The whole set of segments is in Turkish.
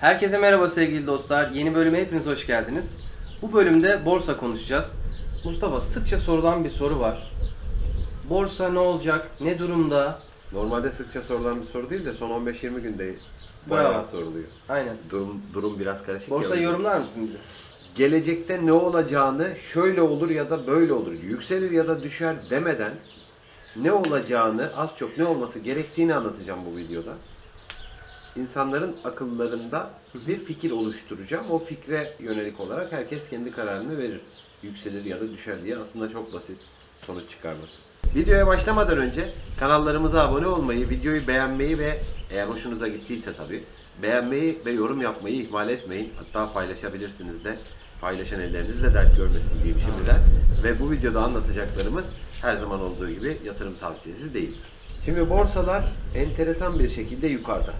Herkese merhaba sevgili dostlar. Yeni bölüme hepiniz hoş geldiniz. Bu bölümde borsa konuşacağız. Mustafa sıkça sorulan bir soru var. Borsa ne olacak? Ne durumda? Normalde sıkça sorulan bir soru değil de son 15-20 günde Bravo. bayağı soruluyor. Aynen. Durum, durum biraz karışık. Borsayı ya. yorumlar mısın bize? Gelecekte ne olacağını şöyle olur ya da böyle olur, yükselir ya da düşer demeden ne olacağını az çok ne olması gerektiğini anlatacağım bu videoda. İnsanların akıllarında bir fikir oluşturacağım. O fikre yönelik olarak herkes kendi kararını verir. Yükselir ya da düşer diye aslında çok basit sonuç çıkarması. Videoya başlamadan önce kanallarımıza abone olmayı, videoyu beğenmeyi ve eğer hoşunuza gittiyse tabii beğenmeyi ve yorum yapmayı ihmal etmeyin. Hatta paylaşabilirsiniz de. Paylaşan ellerinizle dert görmesin diyeyim şimdiden. Ve bu videoda anlatacaklarımız her zaman olduğu gibi yatırım tavsiyesi değil. Şimdi borsalar enteresan bir şekilde yukarıda.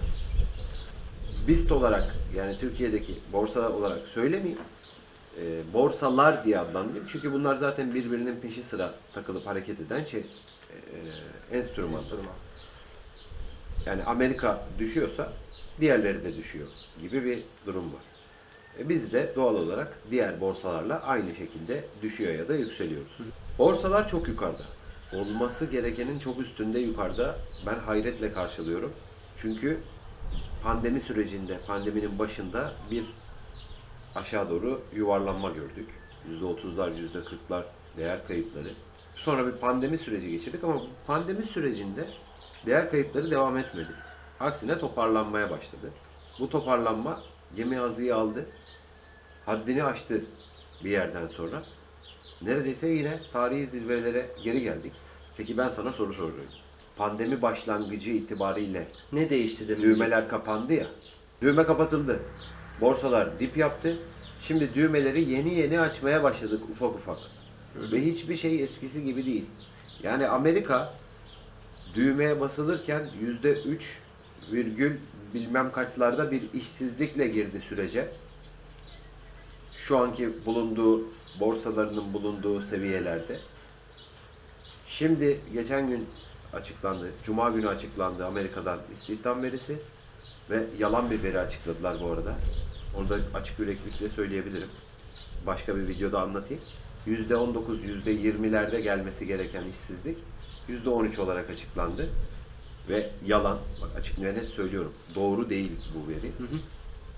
BIST olarak yani Türkiye'deki borsa olarak söylemeyeyim. E, borsalar diye adlandırayım. Çünkü bunlar zaten birbirinin peşi sıra takılıp hareket eden şey e, enstrüman. Yani Amerika düşüyorsa diğerleri de düşüyor gibi bir durum var. E biz de doğal olarak diğer borsalarla aynı şekilde düşüyor ya da yükseliyoruz. Borsalar çok yukarıda. Olması gerekenin çok üstünde yukarıda. Ben hayretle karşılıyorum. Çünkü pandemi sürecinde, pandeminin başında bir aşağı doğru yuvarlanma gördük. %30'lar, %40'lar değer kayıpları. Sonra bir pandemi süreci geçirdik ama pandemi sürecinde değer kayıpları devam etmedi. Aksine toparlanmaya başladı. Bu toparlanma gemi azıyı aldı. Haddini aştı bir yerden sonra. Neredeyse yine tarihi zirvelere geri geldik. Peki ben sana soru soruyorum. Pandemi başlangıcı itibariyle Ne değişti demek? Düğmeler kapandı ya. Düğme kapatıldı. Borsalar dip yaptı. Şimdi düğmeleri yeni yeni açmaya başladık ufak ufak. Ve hiçbir şey eskisi gibi değil. Yani Amerika düğmeye basılırken yüzde üç virgül bilmem kaçlarda bir işsizlikle girdi sürece. Şu anki bulunduğu borsalarının bulunduğu seviyelerde. Şimdi geçen gün açıklandı. Cuma günü açıklandı Amerika'dan istihdam verisi ve yalan bir veri açıkladılar bu arada. Onu da açık yüreklilikle söyleyebilirim. Başka bir videoda anlatayım. %19, %20'lerde gelmesi gereken işsizlik %13 olarak açıklandı. Ve yalan, bak açık ve net söylüyorum. Doğru değil bu veri.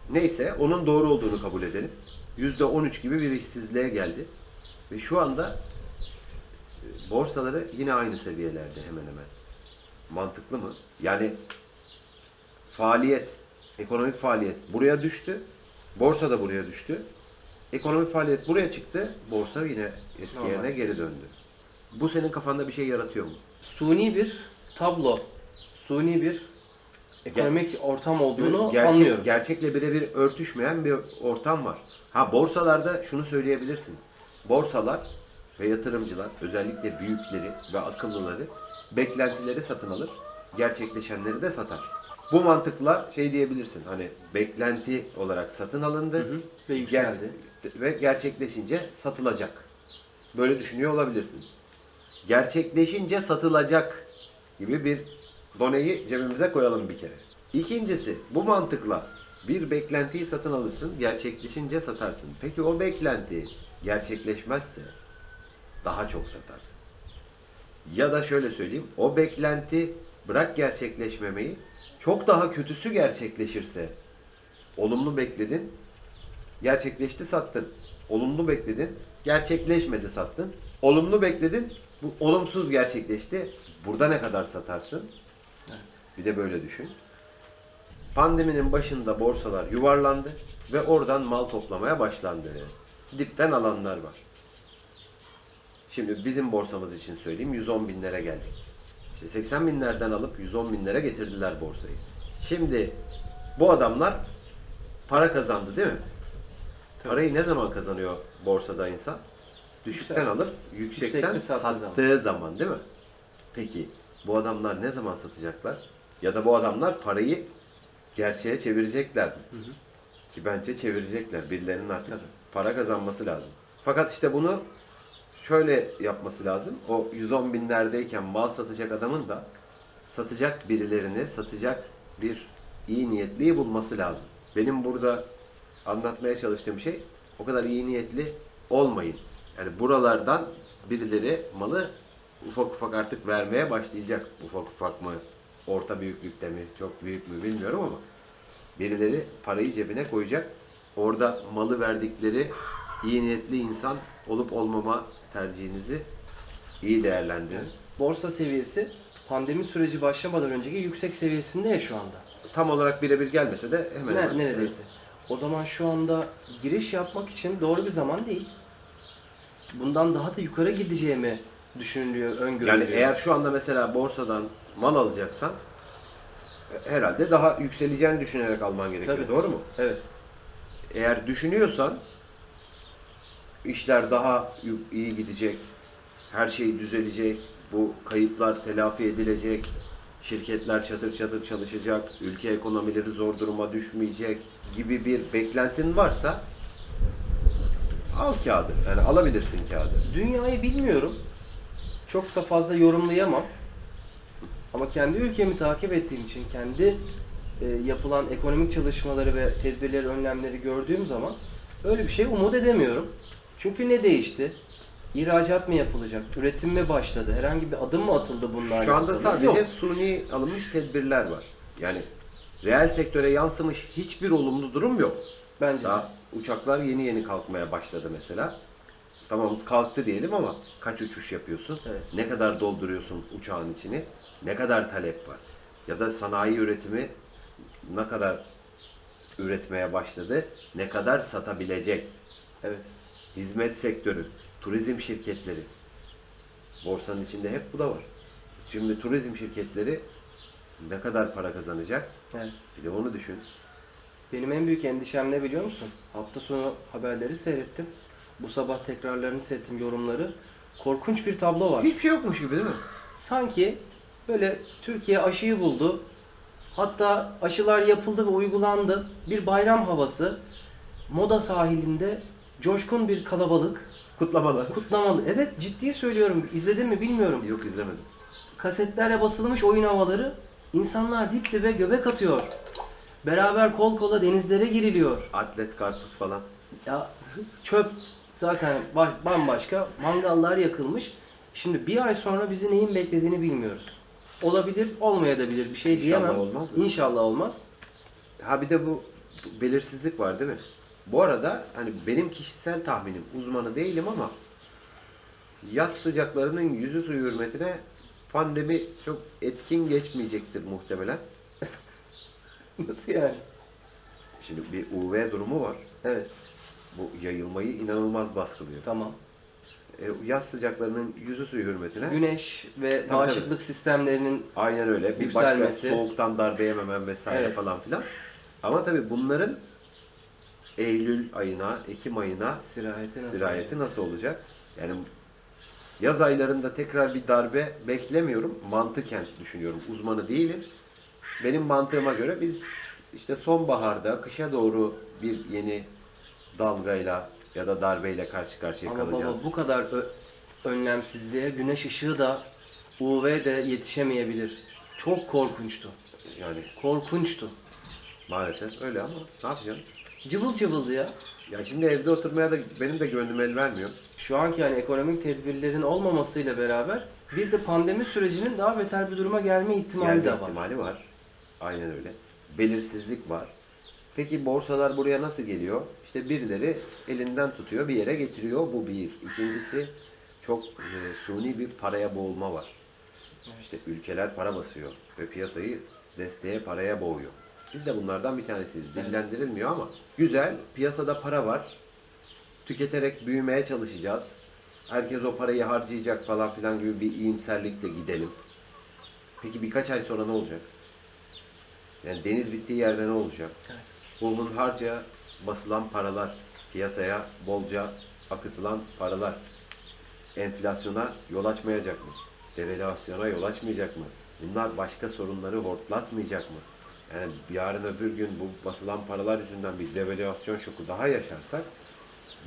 Neyse onun doğru olduğunu kabul edelim. %13 gibi bir işsizliğe geldi. Ve şu anda borsaları yine aynı seviyelerde hemen hemen. Mantıklı mı? Yani faaliyet, ekonomik faaliyet buraya düştü. Borsa da buraya düştü. Ekonomik faaliyet buraya çıktı. Borsa yine eski Normal yerine geri döndü. Bu senin kafanda bir şey yaratıyor mu? Suni bir tablo. Suni bir ekonomik ortam olduğunu Gerçek- anlıyorum. Gerçekle birebir örtüşmeyen bir ortam var. Ha borsalarda şunu söyleyebilirsin. Borsalar ve yatırımcılar özellikle büyükleri ve akıllıları beklentileri satın alır. Gerçekleşenleri de satar. Bu mantıkla şey diyebilirsin. Hani beklenti olarak satın alındı Hı hı. Ve yükseldi. ger- ve gerçekleşince satılacak. Böyle düşünüyor olabilirsin. Gerçekleşince satılacak gibi bir doneyi cebimize koyalım bir kere. İkincisi bu mantıkla bir beklentiyi satın alırsın, gerçekleşince satarsın. Peki o beklenti gerçekleşmezse daha çok satarsın. Ya da şöyle söyleyeyim, o beklenti bırak gerçekleşmemeyi, çok daha kötüsü gerçekleşirse olumlu bekledin, gerçekleşti sattın. Olumlu bekledin, gerçekleşmedi sattın. Olumlu bekledin, bu olumsuz gerçekleşti. Burada ne kadar satarsın? Evet. Bir de böyle düşün. Pandeminin başında borsalar yuvarlandı ve oradan mal toplamaya başlandı. Dipten alanlar var. Şimdi bizim borsamız için söyleyeyim 110 binlere geldik. İşte 80 binlerden alıp 110 binlere getirdiler borsayı. Şimdi bu adamlar para kazandı değil mi? Parayı ne zaman kazanıyor borsada insan? Düşükten Yüksek- alıp yüksekten yüksekte sattığı sattığı zaman değil mi? Peki bu adamlar ne zaman satacaklar? Ya da bu adamlar parayı gerçeğe çevirecekler mi? Ki bence çevirecekler. Birilerinin artık Tabii. para kazanması lazım. Fakat işte bunu şöyle yapması lazım. O 110 binlerdeyken mal satacak adamın da satacak birilerini, satacak bir iyi niyetliyi bulması lazım. benim burada anlatmaya çalıştığım şey o kadar iyi niyetli olmayın. Yani buralardan birileri malı ufak ufak artık vermeye başlayacak. Ufak ufak mı, orta büyüklükte mi, çok büyük mü bilmiyorum ama birileri parayı cebine koyacak. Orada malı verdikleri iyi niyetli insan olup olmama tercihinizi iyi değerlendirin. Borsa seviyesi pandemi süreci başlamadan önceki yüksek seviyesinde ya şu anda. Tam olarak birebir gelmese de hemen Ne- hemen. neredeyse. O zaman şu anda giriş yapmak için doğru bir zaman değil. Bundan daha da yukarı gideceğimi düşünülüyor, öngörülüyor. Yani eğer şu anda mesela borsadan mal alacaksan e, herhalde daha yükseleceğini düşünerek alman gerekiyor. Tabii. Doğru mu? Evet. Eğer düşünüyorsan işler daha iyi gidecek, her şey düzelecek, bu kayıplar telafi edilecek, şirketler çatır çatır çalışacak, ülke ekonomileri zor duruma düşmeyecek gibi bir beklentin varsa al kağıdı. Yani alabilirsin kağıdı. Dünyayı bilmiyorum. Çok da fazla yorumlayamam. Ama kendi ülkemi takip ettiğim için kendi e, yapılan ekonomik çalışmaları ve tedbirleri, önlemleri gördüğüm zaman öyle bir şey umut edemiyorum. Çünkü ne değişti? İhracat mı yapılacak? Üretim mi başladı? Herhangi bir adım mı atıldı bunlarla? Şu anda sadece Yok. suni alınmış tedbirler var. Yani reel sektöre yansımış hiçbir olumlu durum yok. Bence. Daha uçaklar yeni yeni kalkmaya başladı mesela. Tamam kalktı diyelim ama kaç uçuş yapıyorsun? Evet. Ne kadar dolduruyorsun uçağın içini? Ne kadar talep var? Ya da sanayi üretimi ne kadar üretmeye başladı? Ne kadar satabilecek? Evet. Hizmet sektörü, turizm şirketleri. Borsanın içinde hep bu da var. Şimdi turizm şirketleri ne kadar para kazanacak? evet. Bir de onu düşün. Benim en büyük endişem ne biliyor musun? Hafta sonu haberleri seyrettim. Bu sabah tekrarlarını seyrettim yorumları. Korkunç bir tablo var. Hiçbir şey yokmuş gibi değil mi? Sanki böyle Türkiye aşıyı buldu. Hatta aşılar yapıldı ve uygulandı. Bir bayram havası. Moda sahilinde coşkun bir kalabalık. Kutlamalar. Kutlamalı. Evet ciddi söylüyorum. İzledin mi bilmiyorum. Yok izlemedim. Kasetlerle basılmış oyun havaları. İnsanlar dip dibe göbek atıyor. Beraber kol kola denizlere giriliyor. Atlet karpuz falan. Ya çöp zaten ba- bambaşka. Mangallar yakılmış. Şimdi bir ay sonra bizi neyin beklediğini bilmiyoruz. Olabilir, olmayabilir. Bir şey İnşallah diyemem. olmaz? İnşallah olmaz. Ha bir de bu belirsizlik var değil mi? Bu arada hani benim kişisel tahminim uzmanı değilim ama yaz sıcaklarının yüzü suyu hürmetine pandemi çok etkin geçmeyecektir muhtemelen. Nasıl yani? Şimdi bir UV durumu var. Evet, Bu yayılmayı inanılmaz baskılıyor. tamam. E, yaz sıcaklarının yüzü suyu hürmetine Güneş ve Tabii, bağışıklık sistemlerinin aynen öyle. Bir başka Yükselmesi. soğuktan darbe yememem vesaire Evet. falan filan. Ama tabii bunların Eylül ayına, Ekim ayına sirayeti nasıl sirayeti nasıl olacak? Yani yaz aylarında tekrar bir darbe beklemiyorum. Mantıken düşünüyorum. Uzmanı değilim. Benim mantığıma göre biz işte sonbaharda, kışa doğru bir yeni dalgayla ya da darbeyle karşı karşıya Ama kalacağız. baba bu kadar önlemsizliğe güneş ışığı da UV de yetişemeyebilir. Çok korkunçtu. Yani Korkunçtu. maalesef öyle ama ne yapacağım? Cıvıl cıvıldı ya. Ya şimdi evde oturmaya da benim de gönlüm el vermiyor. Şu anki hani ekonomik tedbirlerin olmamasıyla beraber bir de pandemi sürecinin daha beter bir duruma gelme ihtimali Gelme de var. ihtimali var. Aynen öyle. Belirsizlik var. Peki borsalar buraya nasıl geliyor? İşte birileri elinden tutuyor, bir yere getiriyor. Bu bir. İkincisi çok e, suni bir paraya boğulma var. İşte ülkeler para basıyor ve piyasayı desteğe paraya boğuyor. Biz de bunlardan bir tanesiyiz. Evet. Dillendirilmiyor ama güzel. Piyasada para var. Tüketerek büyümeye çalışacağız. Herkes o parayı harcayacak falan filan gibi bir iyimserlikle gidelim. Peki birkaç ay sonra ne olacak? Yani deniz bittiği yerde ne olacak? Evet. Bu hunharca basılan paralar, piyasaya bolca akıtılan paralar enflasyona yol açmayacak mı? Devalüasyona yol açmayacak mı? Bunlar başka sorunları hortlatmayacak mı? Yani yarın öbür gün bu basılan paralar yüzünden bir devalüasyon şoku daha yaşarsak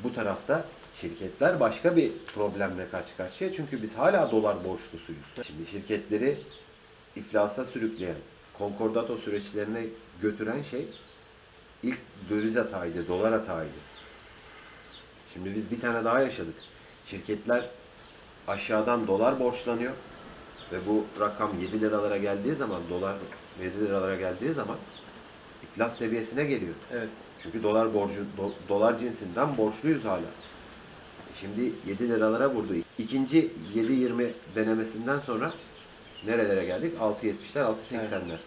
bu tarafta şirketler başka bir problemle karşı karşıya. Çünkü biz hala dolar borçlusuyuz. Şimdi şirketleri iflasa sürükleyen, konkordato süreçlerine götüren şey ilk döviz hatağıydı, dolar hatağıydı. Şimdi biz bir tane daha yaşadık. Şirketler aşağıdan dolar borçlanıyor ve bu rakam 7 liralara geldiği zaman dolar 7 liralara geldiği zaman iflas seviyesine geliyor. Evet. Çünkü dolar borcu do- dolar cinsinden borçluyuz hala. Şimdi 7 liralara vurdu. İkinci 7.20 denemesinden sonra nerelere geldik? 6.70'ler, 6.80'ler.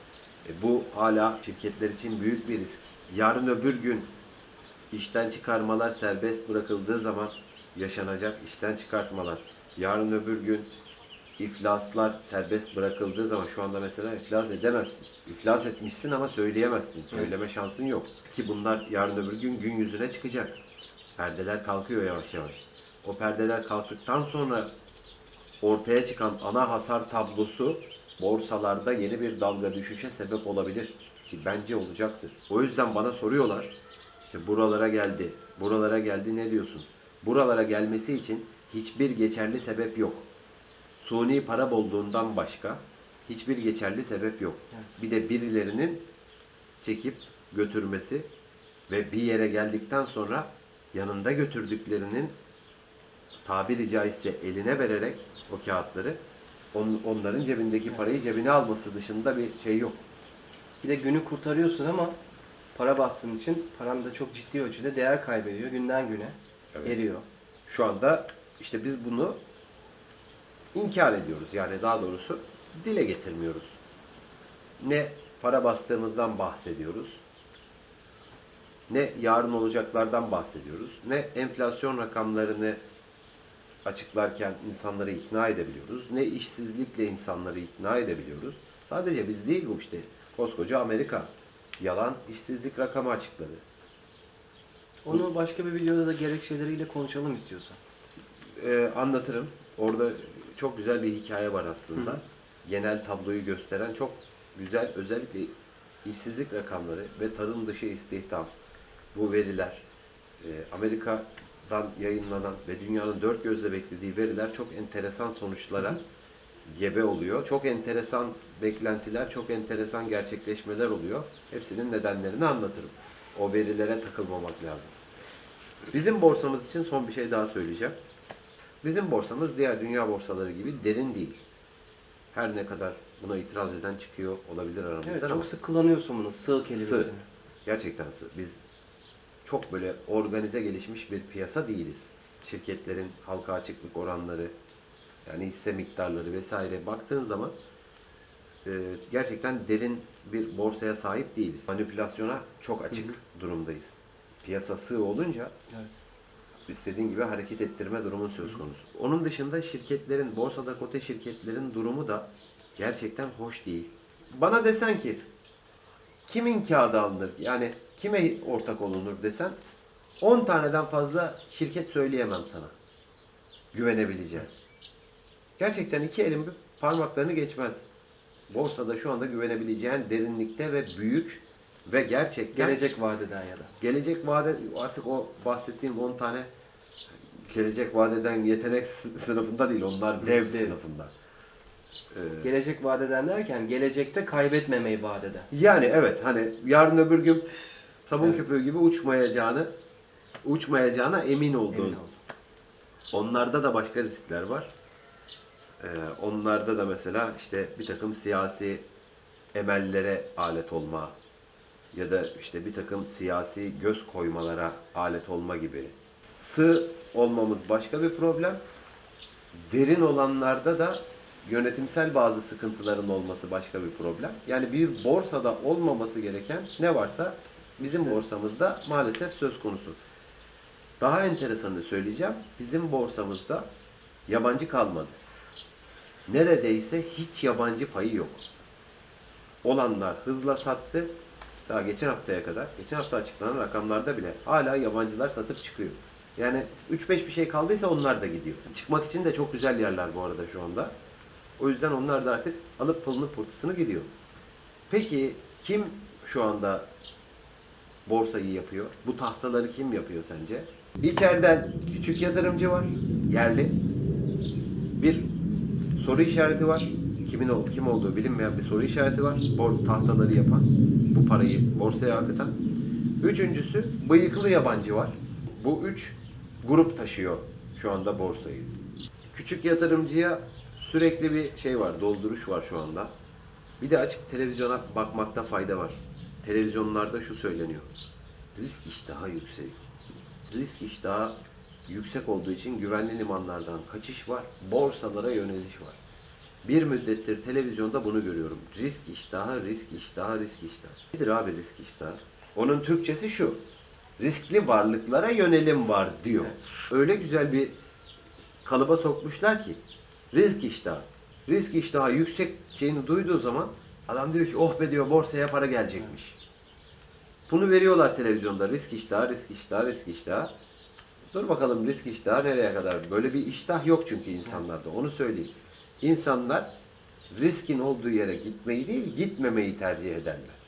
E bu hala şirketler için büyük bir risk. Yarın öbür gün işten çıkarmalar serbest bırakıldığı zaman yaşanacak işten çıkartmalar. Yarın öbür gün iflaslar serbest bırakıldığı zaman şu anda mesela iflas edemezsin. İflas etmişsin ama söyleyemezsin. Söyleme şansın yok. Ki bunlar yarın öbür gün gün yüzüne çıkacak. Perdeler kalkıyor yavaş yavaş. O perdeler kalktıktan sonra ortaya çıkan ana hasar tablosu borsalarda yeni bir dalga düşüşe sebep olabilir. Ki bence olacaktır. O yüzden bana soruyorlar. İşte buralara geldi. Buralara geldi ne diyorsun? Buralara gelmesi için hiçbir geçerli sebep yok. Suni para bulduğundan başka hiçbir geçerli sebep yok. Evet. Bir de birilerinin çekip götürmesi ve bir yere geldikten sonra yanında götürdüklerinin tabiri caizse eline vererek o kağıtları on- onların cebindeki parayı cebine alması dışında bir şey yok. Bir de günü kurtarıyorsun ama para bastığın için paran da çok ciddi ölçüde değer kaybediyor günden güne. Evet. Eriyor. Şu anda işte biz bunu inkar ediyoruz. Yani daha doğrusu dile getirmiyoruz. Ne para bastığımızdan bahsediyoruz. Ne yarın olacaklardan bahsediyoruz. Ne enflasyon rakamlarını açıklarken insanları ikna edebiliyoruz. Ne işsizlikle insanları ikna edebiliyoruz. Sadece biz değil bu işte. Koskoca Amerika yalan işsizlik rakamı açıkladı. Onu başka bir videoda da gerekçeleriyle konuşalım istiyorsan. Ee, anlatırım. Orada çok güzel bir hikaye var aslında. Hı hı. Genel tabloyu gösteren çok güzel özellikle işsizlik rakamları ve tarım dışı istihdam bu veriler e, Amerika'dan yayınlanan ve dünyanın dört gözle beklediği veriler çok enteresan sonuçlara gebe oluyor. Çok enteresan beklentiler, çok enteresan gerçekleşmeler oluyor. Hepsinin nedenlerini anlatırım. O verilere takılmamak lazım. Bizim borsamız için son bir şey daha söyleyeceğim. Bizim borsamız diğer dünya borsaları gibi derin değil. Her ne kadar buna itiraz eden çıkıyor olabilir aramızdan Evet ama çok sık kullanıyorsun bunu sığ kelimesini. Sığ. gerçekten sığ. Biz çok böyle organize gelişmiş bir piyasa değiliz. Şirketlerin halka açıklık oranları, yani hisse miktarları vesaire baktığın zaman e, gerçekten derin bir borsaya sahip değiliz. Manipülasyona çok açık durumdayız. Piyasa sığ olunca Evet. İstediğin gibi hareket ettirme durumun söz konusu. Onun dışında şirketlerin, borsada kote şirketlerin durumu da gerçekten hoş değil. Bana desen ki kimin kağıdı alınır yani kime ortak olunur desen 10 taneden fazla şirket söyleyemem sana. Güvenebileceğin. Gerçekten iki elim parmaklarını geçmez. Borsada şu anda güvenebileceğin derinlikte ve büyük ve gerçekten Gelecek vadeden ya da. Gelecek vade artık o bahsettiğim 10 tane gelecek vadeden yetenek sı- sınıfında değil onlar dev sınıfında. Ee, Gelecek vadeden derken gelecekte kaybetmemeyi vaat eden. yani evet hani yarın öbür gün sabun Evet. köpüğü gibi uçmayacağını uçmayacağına emin olduğun. Emin. Onlarda da başka riskler var. Ee, onlarda da mesela işte bir takım siyasi emellere alet olma ya da işte bir takım siyasi göz koymalara alet olma gibi. Sığ olmamız başka bir problem. Derin olanlarda da yönetimsel bazı sıkıntıların olması başka bir problem. Yani bir borsada olmaması gereken ne varsa bizim İşte. borsamızda maalesef söz konusu. Daha enteresanını söyleyeceğim. Bizim borsamızda yabancı kalmadı. Neredeyse hiç yabancı payı yok. Olanlar hızla sattı. Daha geçen haftaya kadar, geçen hafta açıklanan rakamlarda bile hala yabancılar satıp çıkıyor. Yani 3-5 bir şey kaldıysa onlar da gidiyor. Çıkmak için de çok güzel yerler bu arada şu anda. O yüzden onlar da artık alıp pılını pırtısını gidiyor. Peki kim şu anda borsayı yapıyor? Bu tahtaları kim yapıyor sence? İçeriden küçük yatırımcı var, yerli. Bir soru işareti var. Kimin ol, kim olduğu bilinmeyen bir soru işareti var. Bor tahtaları yapan, bu parayı borsaya akıtan. Üçüncüsü bıyıklı yabancı var. Bu üç grup taşıyor şu anda borsayı. Küçük yatırımcıya sürekli bir şey var, dolduruş var şu anda. Bir de açık televizyona bakmakta fayda var. Televizyonlarda şu söyleniyor. Risk iştahı yüksek. Risk iştahı yüksek olduğu için güvenli limanlardan kaçış var, borsalara yöneliş var. Bir müddettir televizyonda bunu görüyorum. Risk iştahı, risk iştahı, risk iştahı. Nedir abi risk iştahı? Onun Türkçesi şu. Riskli varlıklara yönelim var diyor. Öyle güzel bir kalıba sokmuşlar ki risk iştahı. Risk iştahı yüksek şeyini duyduğu zaman adam diyor ki oh be diyor borsaya para gelecekmiş. Bunu veriyorlar televizyonda risk iştahı, risk iştahı, risk iştahı. Dur bakalım risk iştahı nereye kadar? Böyle bir iştah yok çünkü insanlarda. Onu söyleyeyim. İnsanlar riskin olduğu yere gitmeyi değil, gitmemeyi tercih ederler.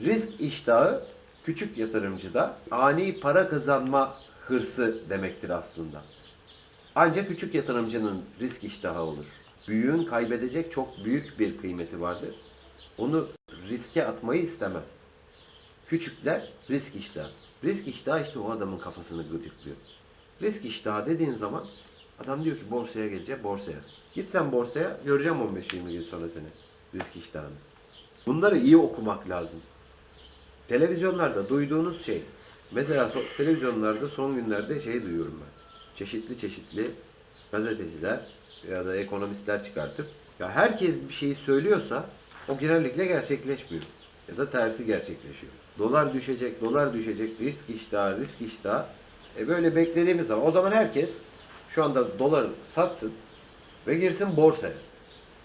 Risk iştahı küçük yatırımcıda ani para kazanma hırsı demektir aslında. Ancak küçük yatırımcının risk iştahı olur. Büyüğün kaybedecek çok büyük bir kıymeti vardır. Onu riske atmayı istemez. Küçükler risk iştahı. Risk iştahı işte o adamın kafasını gıdıklıyor. Risk iştahı dediğin zaman adam diyor ki borsaya geleceğim borsaya. Git sen borsaya göreceğim 15-20 gün sonra seni. Risk iştahını. Bunları iyi okumak lazım. Televizyonlarda duyduğunuz şey, mesela so- televizyonlarda son günlerde şey duyuyorum ben. Çeşitli çeşitli gazeteciler ya da ekonomistler çıkartıp ya herkes bir şeyi söylüyorsa o genellikle gerçekleşmiyor. Ya da tersi gerçekleşiyor. Dolar düşecek, dolar düşecek, risk iştahı, risk iştahı. E böyle beklediğimiz zaman o zaman herkes şu anda dolar satsın ve girsin borsaya.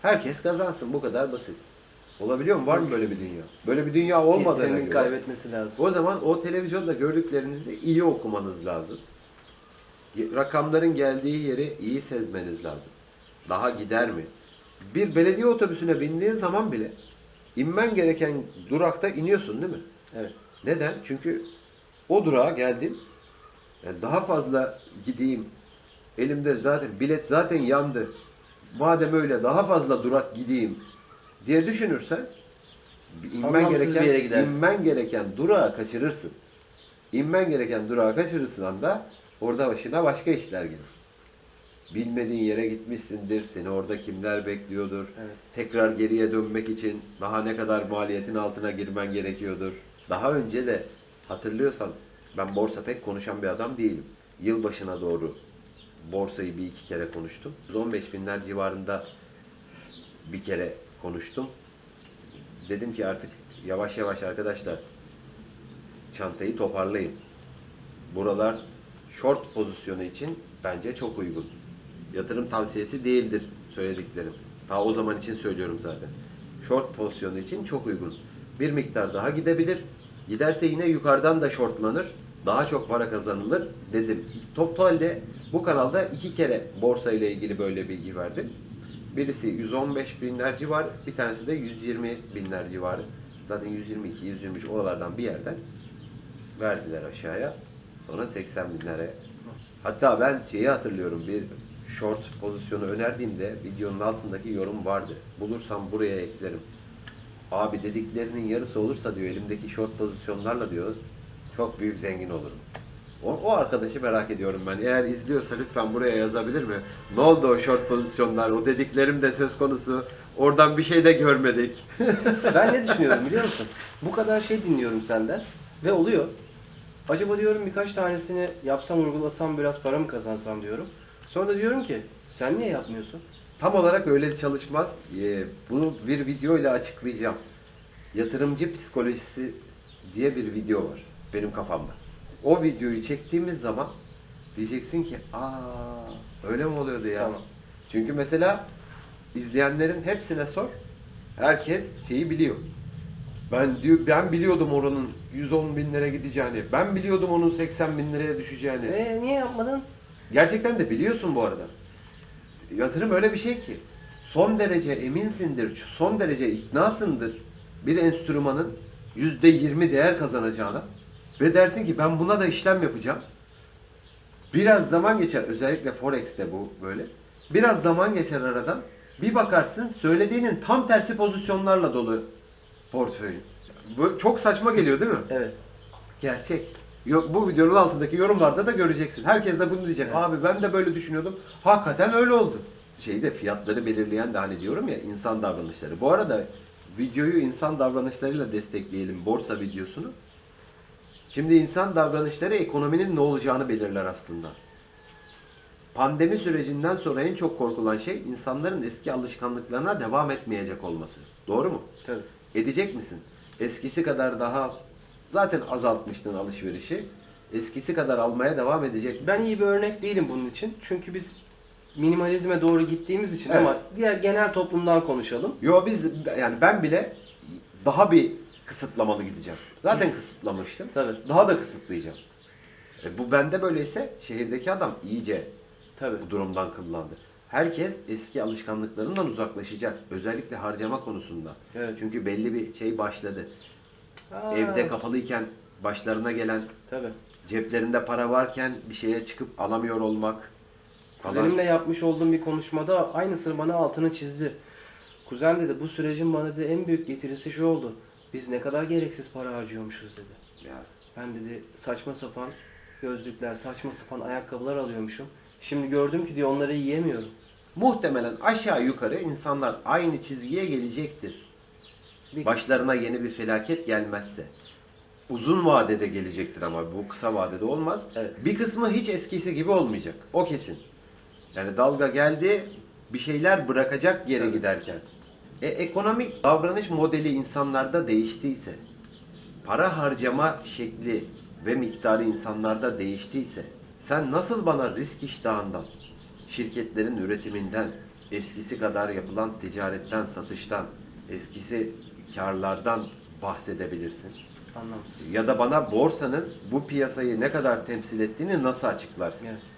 Herkes kazansın bu kadar basit. Olabiliyor mu? Var mı böyle bir dünya? Böyle bir dünya olmadığına Kendini göre. kaybetmesi lazım. O zaman o televizyonda gördüklerinizi iyi okumanız lazım. Rakamların geldiği yeri iyi sezmeniz lazım. Daha gider mi? Bir belediye otobüsüne bindiğin zaman bile inmen gereken durakta iniyorsun değil mi? Evet. Neden? Çünkü o durağa geldin. Yani daha fazla gideyim. Elimde zaten bilet zaten yandı. Madem öyle daha fazla durak gideyim diye düşünürsen inmen Anlamsız bir yere gereken gidersin. inmen gereken durağı kaçırırsın. İnmen gereken durağı kaçırırsın anda orada başına başka işler gelir. Bilmediğin yere gitmişsindir. Seni orada kimler bekliyordur. Evet. Tekrar geriye dönmek için daha ne kadar maliyetin altına girmen gerekiyordur. Daha önce de hatırlıyorsan ben borsa pek konuşan bir adam değilim. Yılbaşına doğru borsayı bir iki kere konuştum. 115 binler civarında bir kere konuştum. Dedim ki artık yavaş yavaş arkadaşlar çantayı toparlayın. Buralar short pozisyonu için bence çok uygun. Yatırım tavsiyesi değildir söylediklerim. Ta o zaman için söylüyorum zaten. Short pozisyonu için çok uygun. Bir miktar daha gidebilir. Giderse yine yukarıdan da shortlanır. Daha çok para kazanılır dedim. Totalde bu kanalda iki kere borsa ile ilgili böyle bilgi verdim. Birisi 115 binler civarı, bir tanesi de 120 binler civarı. Zaten 122, 123 oralardan bir yerden verdiler aşağıya. Sonra 80 binlere. Hatta ben şeyi hatırlıyorum bir short pozisyonu önerdiğimde videonun altındaki yorum vardı. Bulursam buraya eklerim. Abi dediklerinin yarısı olursa diyor elimdeki short pozisyonlarla diyor çok büyük zengin olurum. O, o arkadaşı merak ediyorum ben. Eğer izliyorsa lütfen buraya yazabilir mi? Ne oldu o short pozisyonlar? O dediklerim de söz konusu. Oradan bir şey de görmedik. Ben ne düşünüyorum biliyor musun? Bu kadar şey dinliyorum senden ve oluyor. Acaba diyorum birkaç tanesini yapsam uygulasam biraz para mı kazansam diyorum. Sonra da diyorum ki sen niye yapmıyorsun? Tam olarak öyle çalışmaz. Ee, bunu bir video ile açıklayacağım. Yatırımcı psikolojisi diye bir video var benim kafamda. O videoyu çektiğimiz zaman diyeceksin ki aa öyle mi oluyordu ya? Tamam. Çünkü mesela izleyenlerin hepsine sor. Herkes şeyi biliyor. Ben diyor ben biliyordum oranın 110 bin lira gideceğini. Ben biliyordum onun 80 bin liraya düşeceğini. E niye yapmadın? Gerçekten de biliyorsun bu arada. Yatırım öyle bir şey ki son derece eminsindir, son derece iknasındır bir enstrümanın yüzde yirmi değer kazanacağına ve dersin ki ben buna da işlem yapacağım. Biraz zaman geçer, özellikle Forex'te bu böyle. Biraz zaman geçer aradan. Bir bakarsın söylediğinin tam tersi pozisyonlarla dolu portföyün. Bu çok saçma geliyor değil mi? Evet. Gerçek. Yok, bu videonun altındaki yorumlarda da göreceksin. Herkes de bunu diyecek. Evet. Abi ben de böyle düşünüyordum. Hakikaten öyle oldu. Şeyde fiyatları belirleyen de hani diyorum ya insan davranışları. Bu arada videoyu insan davranışlarıyla destekleyelim borsa videosunu. Şimdi insan davranışları ekonominin ne olacağını belirler aslında. Pandemi sürecinden sonra en çok korkulan şey insanların eski alışkanlıklarına devam etmeyecek olması. Doğru mu? Tabii. Edecek misin? Eskisi kadar daha zaten azaltmıştın alışverişi. Eskisi kadar almaya devam edecek misin? Ben iyi bir örnek değilim bunun için. Çünkü biz minimalizme doğru gittiğimiz için Evet. ama diğer genel toplumdan konuşalım. Yo biz yani ben bile daha bir kısıtlamalı gideceğim. Zaten kısıtlamıştım. Tabii. Daha da kısıtlayacağım. E bu bende böyleyse şehirdeki adam iyice Tabii. bu durumdan kıllandı. Herkes eski alışkanlıklarından uzaklaşacak. Özellikle harcama konusunda. Evet. Çünkü belli bir şey başladı. Aa, Evde kapalıyken başlarına gelen Tabii. ceplerinde para varken bir şeye çıkıp alamıyor olmak falan. Kuzenimle yapmış olduğum bir konuşmada aynısını bana altını çizdi. Kuzen dedi bu sürecin bana dedi en büyük getirisi şu oldu. Biz ne kadar gereksiz para harcıyormuşuz dedi. Ya, Ben dedi saçma sapan gözlükler, saçma sapan ayakkabılar alıyormuşum. Şimdi gördüm ki diyor onları yiyemiyorum. muhtemelen aşağı yukarı insanlar aynı çizgiye gelecektir. Bir- Başlarına yeni bir felaket gelmezse. Uzun vadede gelecektir ama bu kısa vadede olmaz. Evet. Bir kısmı hiç eskisi gibi olmayacak. O kesin. Yani dalga geldi, bir şeyler bırakacak geri Tabii. giderken. E, ekonomik davranış modeli insanlarda değiştiyse, para harcama şekli ve miktarı insanlarda değiştiyse, sen nasıl bana risk iştahından, şirketlerin üretiminden, eskisi kadar yapılan ticaretten, satıştan, eskisi karlardan bahsedebilirsin? Anlamsız. Ya da bana borsanın bu piyasayı ne kadar temsil ettiğini nasıl açıklarsın? Evet.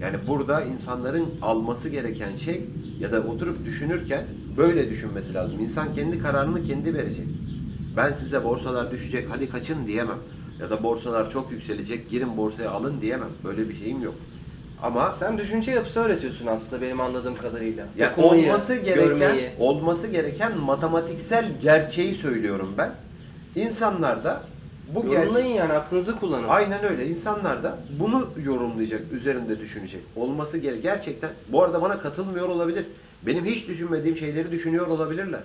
Yani burada insanların alması gereken şey ya da oturup düşünürken böyle düşünmesi lazım. İnsan kendi kararını kendi verecek. Ben size borsalar düşecek hadi kaçın diyemem. Ya da borsalar çok yükselecek girin borsaya alın diyemem. Böyle bir şeyim yok. Ama Sen düşünce yapısı öğretiyorsun aslında benim anladığım kadarıyla. ya Okumayı, olması gereken görmeyi. olması gereken matematiksel gerçeği söylüyorum ben. İnsanlar da bu gerçek Yorumlayın yani aklınızı kullanın. Aynen öyle. İnsanlar da bunu yorumlayacak, üzerinde düşünecek. Olması gerek. Gerçekten. Bu arada bana katılmıyor olabilir. Benim hiç düşünmediğim şeyleri düşünüyor olabilirler.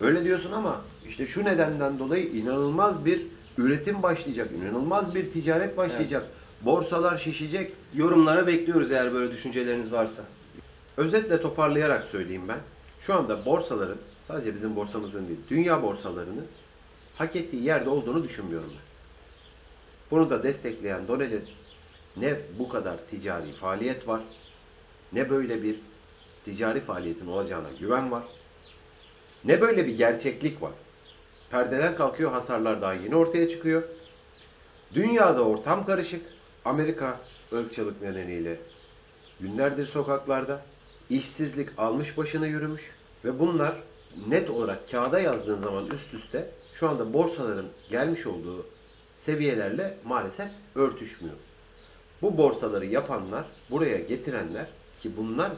Öyle diyorsun ama işte şu nedenden dolayı inanılmaz bir üretim başlayacak. inanılmaz bir ticaret başlayacak. Borsalar şişecek. Yorumlara bekliyoruz eğer böyle düşünceleriniz varsa. Özetle toparlayarak söyleyeyim ben. Şu anda borsaların, sadece bizim borsamızın değil, dünya borsalarının hak ettiği yerde olduğunu düşünmüyorum ben. Bunu da destekleyen doneler ne bu kadar ticari faaliyet var, ne böyle bir ticari faaliyetin olacağına güven var, ne böyle bir gerçeklik var. Perdeler kalkıyor, hasarlar daha yeni ortaya çıkıyor. Dünyada ortam karışık. Amerika ırkçılık nedeniyle günlerdir sokaklarda. işsizlik almış başına yürümüş ve bunlar net olarak kağıda yazdığın zaman üst üste şu anda borsaların gelmiş olduğu seviyelerle maalesef örtüşmüyor. Bu borsaları yapanlar, buraya getirenler ki bunlar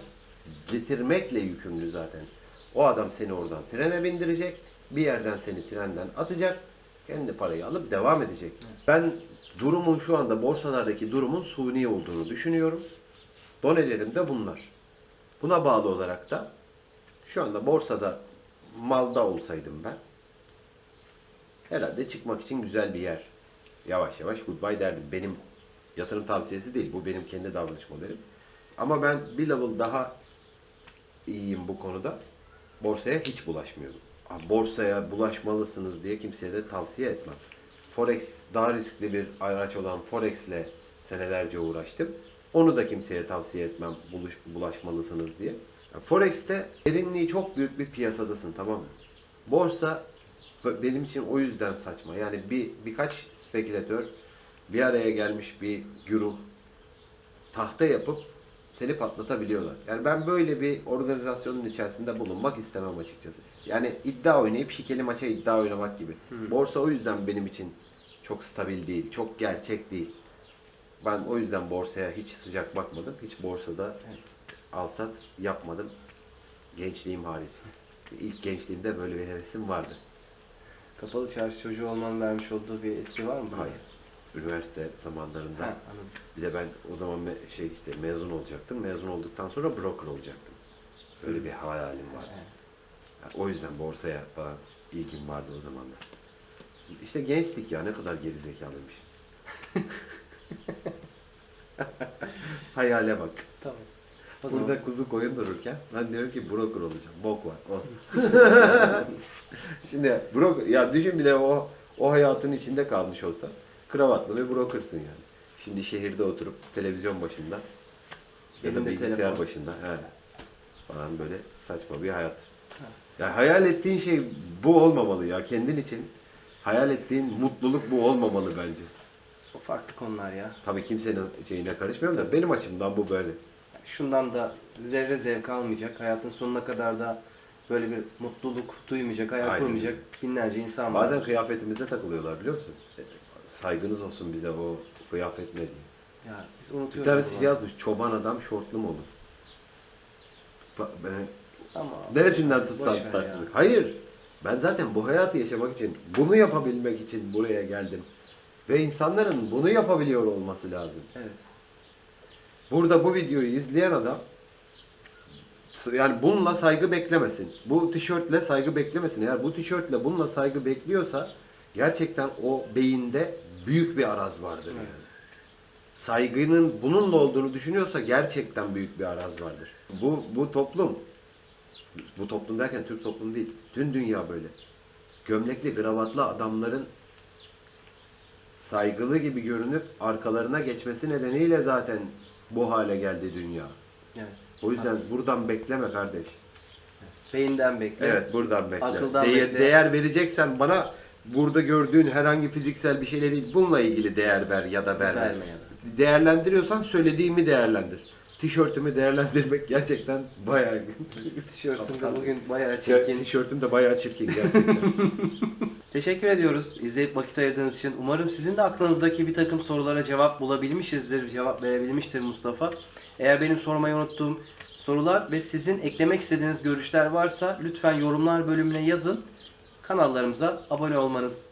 getirmekle yükümlü zaten. O adam seni oradan trene bindirecek, bir yerden seni trenden atacak, kendi parayı alıp devam edecek. Ben durumun şu anda borsalardaki durumun suni olduğunu düşünüyorum. Donelerim de bunlar. Buna bağlı olarak da şu anda borsada malda olsaydım ben herhalde çıkmak için güzel bir yer. Yavaş yavaş goodbye derdim. Benim yatırım tavsiyesi değil. Bu benim kendi davranış modelim. Ama ben bir level daha iyiyim bu konuda. Borsaya hiç bulaşmıyorum. Ha, Borsaya bulaşmalısınız diye kimseye de tavsiye etmem. Forex daha riskli bir araç olan Forex ile senelerce uğraştım. Onu da kimseye tavsiye etmem buluş, bulaşmalısınız diye. Forex'te derinliği çok büyük bir piyasadasın tamam mı? Borsa benim için o yüzden saçma. Yani bir birkaç spekülatör bir araya gelmiş bir güruh tahta yapıp seni patlatabiliyorlar. Yani ben böyle bir organizasyonun içerisinde bulunmak istemem açıkçası. Yani iddia oynayıp şikeli maça iddia oynamak gibi. Borsa o yüzden benim için çok stabil değil, çok gerçek değil. Ben o yüzden borsaya hiç sıcak bakmadım. Hiç borsada alsat yapmadım. Gençliğim hariç. İlk gençliğimde böyle bir hevesim vardı. Kapalı çarşı çocuğu olmanın vermiş olduğu bir etki var mı? Hayır. Üniversite zamanlarında. Ha, anladım. Bir de ben o zaman me- şey işte mezun olacaktım. Mezun olduktan sonra broker olacaktım. Öyle bir hayalim vardı. Evet. O yüzden borsaya falan ilgim vardı o zamanlar. İşte gençlik ya ne kadar gerizekalıymış. Hayale bak. Tamam. Burada kuzu koyun dururken ben diyorum ki broker olacağım. Bok var. O. Şimdi broker ya düşün bir de o o hayatın içinde kalmış olsa kravatlı bir brokersın yani. Şimdi şehirde oturup televizyon başında ya da Elinde bilgisayar telefon. başında he, falan böyle saçma bir hayat. Ha. Ya hayal ettiğin şey bu olmamalı ya kendin için. Hayal ettiğin mutluluk bu olmamalı bence. o farklı konular ya. Tabii kimsenin şeyine karışmıyorum da benim açımdan bu böyle. Şundan da zerre zevk almayacak. Hayatın sonuna kadar da böyle bir mutluluk duymayacak, hayal Aynen. kurmayacak binlerce insan var. Bazen kıyafetimize takılıyorlar biliyor musun? E, Saygınız olsun bize o kıyafet ne diye. Ya biz Bir unutuyoruz. tanesi bunu. şey yazmış, çoban adam şortlu mu olur? Ba- Ben, Ama neresinden boş ver tutarsın. ya. Hayır, ben zaten bu hayatı yaşamak için, bunu yapabilmek için buraya geldim. Ve insanların bunu yapabiliyor olması lazım. Evet. Burada bu videoyu izleyen adam yani bununla saygı beklemesin. Bu tişörtle saygı beklemesin. Eğer bu tişörtle bununla saygı bekliyorsa gerçekten o beyinde büyük bir araz vardır yani. Evet. Saygının bununla olduğunu düşünüyorsa gerçekten büyük bir araz vardır. Bu bu toplum bu toplum derken Türk toplumu değil. Tüm dünya böyle. Gömlekli, kravatlı adamların saygılı gibi görünüp arkalarına geçmesi nedeniyle zaten bu hale geldi dünya. Evet. O yüzden Haklısın. buradan bekleme kardeş. Beyinden bekle. Evet buradan bekle. Akıldan değer, bekle. değer vereceksen bana burada gördüğün herhangi fiziksel bir şeyle değil bununla ilgili değer ver ya da verme. Verme ya da. Değerlendiriyorsan söylediğimi değerlendir. Tişörtümü değerlendirmek gerçekten bayağı... Tişörtün de bugün bayağı Ya, çirkin. Tişörtüm de bayağı çirkin gerçekten. Teşekkür ediyoruz izleyip vakit ayırdığınız için. Umarım sizin de aklınızdaki bir takım sorulara cevap bulabilmişizdir, cevap verebilmiştir Mustafa. Eğer benim sormayı unuttuğum sorular ve sizin eklemek istediğiniz görüşler varsa lütfen yorumlar bölümüne yazın. Kanallarımıza abone olmanız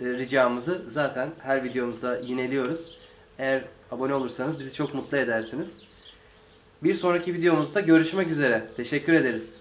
e, ricamızı zaten her videomuzda yineliyoruz. Eğer abone olursanız bizi çok mutlu edersiniz. Bir sonraki videomuzda görüşmek üzere. Teşekkür ederiz.